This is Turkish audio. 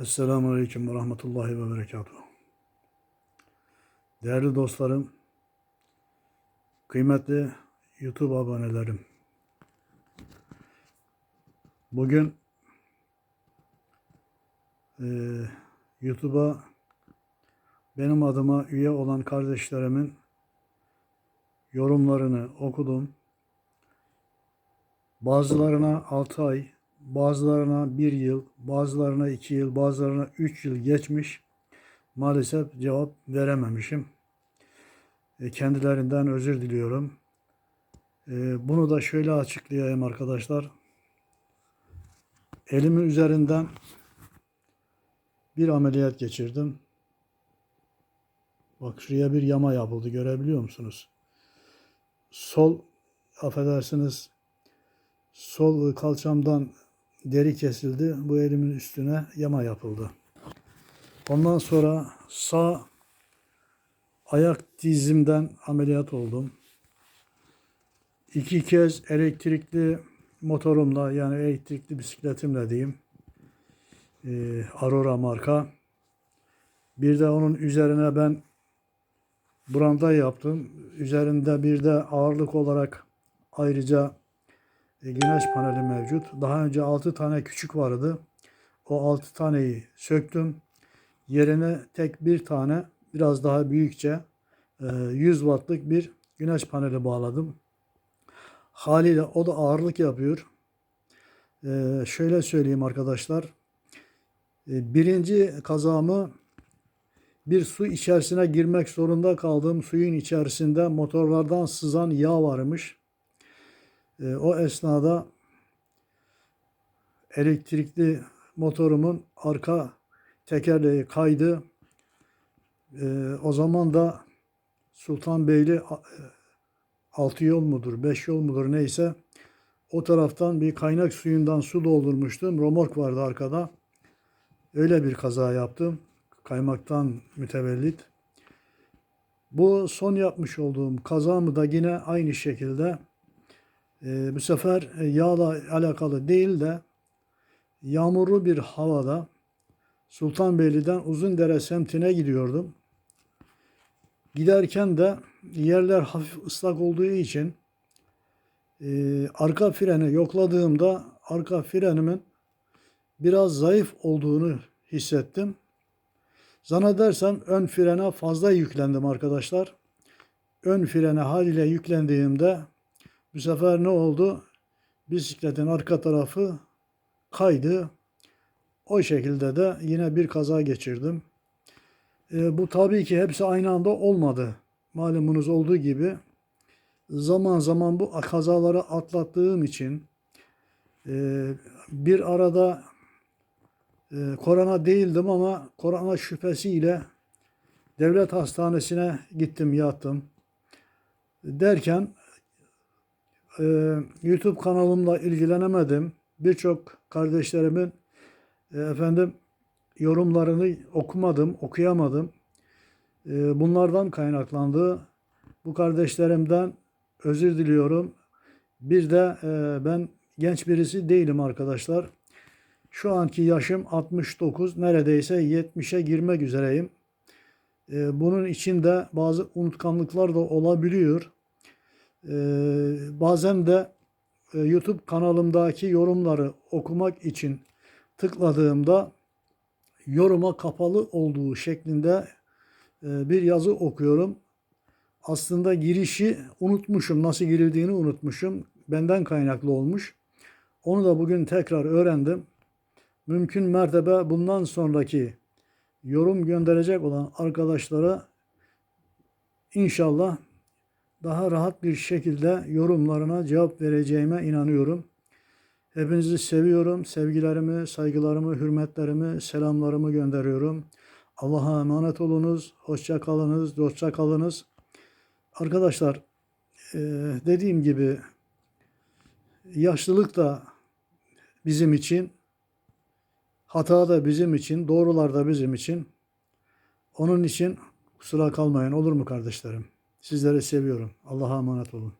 Esselamu Aleyküm ve Rahmetullahi ve Berekatuhu. Değerli dostlarım, kıymetli YouTube abonelerim. Bugün e, YouTube'a benim adıma üye olan kardeşlerimin yorumlarını okudum. Bazılarına 6 ay, bazılarına 1 yıl, bazılarına 2 yıl, bazılarına 3 yıl geçmiş. Maalesef cevap verememişim. E, kendilerinden özür diliyorum. E, bunu da şöyle açıklayayım arkadaşlar. Elimin üzerinden bir ameliyat geçirdim. Bak şuraya bir yama yapıldı görebiliyor musunuz? Sol affedersiniz sol kalçamdan deri kesildi. Bu elimin üstüne yama yapıldı. Ondan sonra sağ ayak dizimden ameliyat oldum. İki kez elektrikli motorumla yani elektrikli bisikletimle diyeyim. Ee, Aurora marka. Bir de onun üzerine ben branda yaptım. Üzerinde bir de ağırlık olarak ayrıca e, güneş paneli mevcut. Daha önce 6 tane küçük vardı. O 6 taneyi söktüm. Yerine tek bir tane biraz daha büyükçe e, 100 wattlık bir güneş paneli bağladım. Haliyle o da ağırlık yapıyor. E, şöyle söyleyeyim arkadaşlar. E, birinci kazamı bir su içerisine girmek zorunda kaldığım suyun içerisinde motorlardan sızan yağ varmış. E, o esnada elektrikli motorumun arka tekerleği kaydı. E, o zaman da Sultanbeyli 6 yol mudur, 5 yol mudur neyse o taraftan bir kaynak suyundan su doldurmuştum. Romork vardı arkada. Öyle bir kaza yaptım. Kaymaktan mütevellit. Bu son yapmış olduğum kazamı da yine aynı şekilde e, bu sefer e, yağla alakalı değil de yağmurlu bir havada Sultanbeyli'den Uzundere semtine gidiyordum. Giderken de yerler hafif ıslak olduğu için e, arka freni yokladığımda arka frenimin biraz zayıf olduğunu hissettim. Zannedersem ön frene fazla yüklendim arkadaşlar. Ön frene haliyle yüklendiğimde bu sefer ne oldu? Bisikletin arka tarafı kaydı. O şekilde de yine bir kaza geçirdim. E, bu tabii ki hepsi aynı anda olmadı. Malumunuz olduğu gibi zaman zaman bu kazaları atlattığım için e, bir arada e, korona değildim ama korona şüphesiyle devlet hastanesine gittim yattım. Derken e, YouTube kanalımla ilgilenemedim. Birçok kardeşlerimin e, efendim yorumlarını okumadım, okuyamadım. E, bunlardan kaynaklandı. Bu kardeşlerimden özür diliyorum. Bir de e, ben genç birisi değilim arkadaşlar. Şu anki yaşım 69, neredeyse 70'e girmek üzereyim. E, bunun içinde bazı unutkanlıklar da olabiliyor. E, bazen de e, YouTube kanalımdaki yorumları okumak için tıkladığımda yoruma kapalı olduğu şeklinde e, bir yazı okuyorum. Aslında girişi unutmuşum, nasıl girildiğini unutmuşum. Benden kaynaklı olmuş. Onu da bugün tekrar öğrendim. Mümkün mertebe bundan sonraki yorum gönderecek olan arkadaşlara inşallah daha rahat bir şekilde yorumlarına cevap vereceğime inanıyorum. Hepinizi seviyorum. Sevgilerimi, saygılarımı, hürmetlerimi, selamlarımı gönderiyorum. Allah'a emanet olunuz. Hoşça kalınız, dostça kalınız. Arkadaşlar e, dediğim gibi yaşlılık da bizim için, hata da bizim için, doğrular da bizim için. Onun için kusura kalmayın olur mu kardeşlerim? Sizleri seviyorum. Allah'a emanet olun.